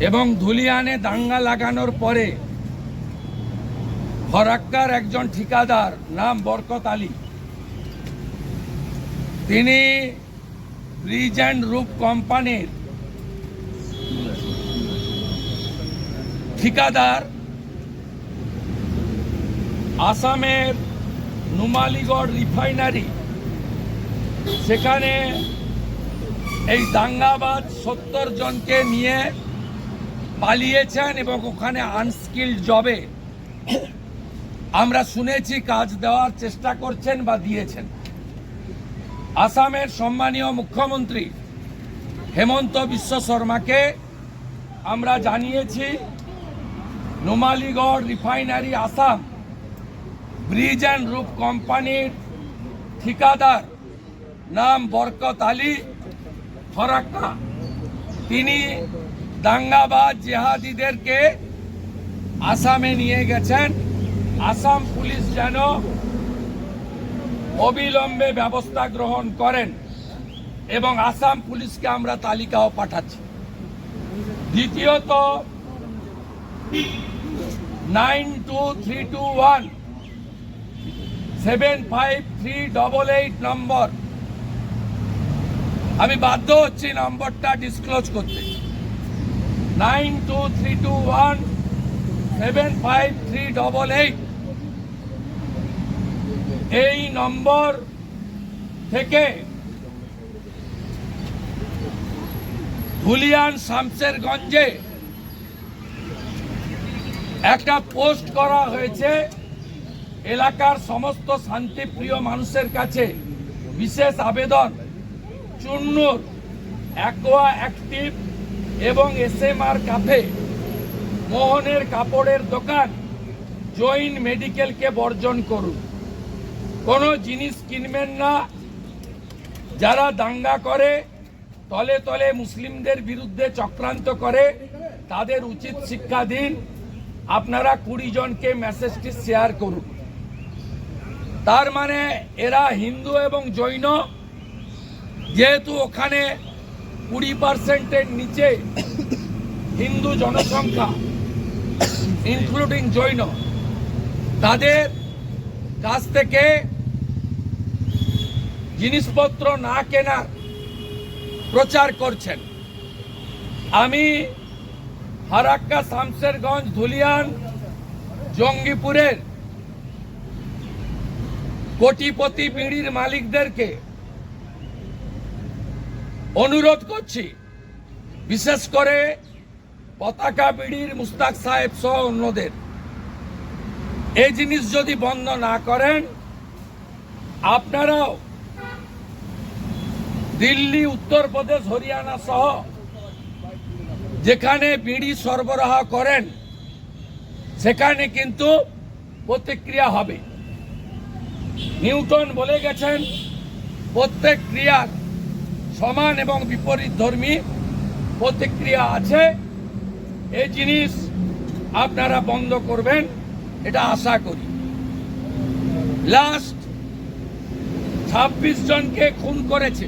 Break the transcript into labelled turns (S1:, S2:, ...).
S1: এবং ধুলিয়ানে দাঙ্গা লাগানোর পরে ফরাক্কার একজন ঠিকাদার নাম বরকত আলী। তিনি ব্রিজ অ্যান্ড রূপ কোম্পানির ঠিকাদার আসামের নুমালিগড় রিফাইনারি। সেখানে এই দাঙ্গাবাজ সত্তর জনকে নিয়ে পালিয়েছেন এবং ওখানে আনস্কিল্ড জবে। আমরা শুনেছি কাজ দেওয়ার চেষ্টা করছেন বা দিয়েছেন। আসামের সম্মানীয় মুখ্যমন্ত্রী হেমন্ত বিশ্ব শর্মাকে আমরা জানিয়েছি, Numaligarh refinery Assam bridge and roof কোম্পানির ঠিকাদার নাম বরকত আলী ফরাক্কা। তিনি দাঙ্গাবাজ জেহাদিদেরকে আসামে নিয়ে গেছেন। আসাম পুলিশ যেন অবিলম্বে ব্যবস্থা গ্রহণ করেন এবং আসাম পুলিশকে আমরা তালিকাও পাঠাচ্ছি। দ্বিতীয়ত, nine two three two one, seven five three double eight number. আমি বাধ্য হচ্ছি নম্বরটা ডিসক্লোজ করতে। Nine two three two one, seven five three double eight. এই নম্বর থেকে ধুলিয়ান শামসেরগঞ্জে একটা পোস্ট করা হয়েছে এলাকার সমস্ত শান্তিপ্রিয় মানুষের কাছে। বিশেষ আবেদন, চুন্নুর, অ্যাকোয়া অ্যাক্টিভ এবং এস এম আর কাফে মোহনের কাপড়ের দোকান, জৈন মেডিকেলকে বর্জন করুন। কোনো জিনিস কিনবেন না। যারা দাঙ্গা করে, তলে তলে মুসলিমদের বিরুদ্ধে চক্রান্ত করে, তাদের উচিত শিক্ষা দিন। আপনারা কুড়ি জনকে মেসেজটি শেয়ার করুন। তার মানে এরা হিন্দু এবং জৈন। যেহেতু ওখানে কুড়ি পার্সেন্টের নিচে হিন্দু জনসংখ্যা ইনক্লুডিং জৈন, তাদের কাছ থেকে জিনিসপত্র না কেনার প্রচার করছেন। আমি হারাক্কা, শামসেরগঞ্জ, ধুলিয়ান, জঙ্গিপুরের কোটিপতি বিড়ির মালিকদেরকে অনুরোধ করছি, বিশেষ করে পতাকা বিড়ির মুস্তাক সাহেব সহ অন্যদের। এই জিনিস যদি বন্ধ না করেন, আপনারাও দিল্লি, উত্তরপ্রদেশ, হরিয়ানা সহ যেখানে বিড়ি সরবরাহ করেন, সেখানে কিন্তু প্রতিক্রিয়া হবে। নিউটন বলে গেছেন, প্রত্যেক ক্রিয়ার সমান এবং বিপরীত ধর্মী প্রতিক্রিয়া আছে। এই জিনিস আপনারা বন্ধ করবেন, এটা আশা করি। লাস্ট ছাব্বিশ জনকে খুন করেছে।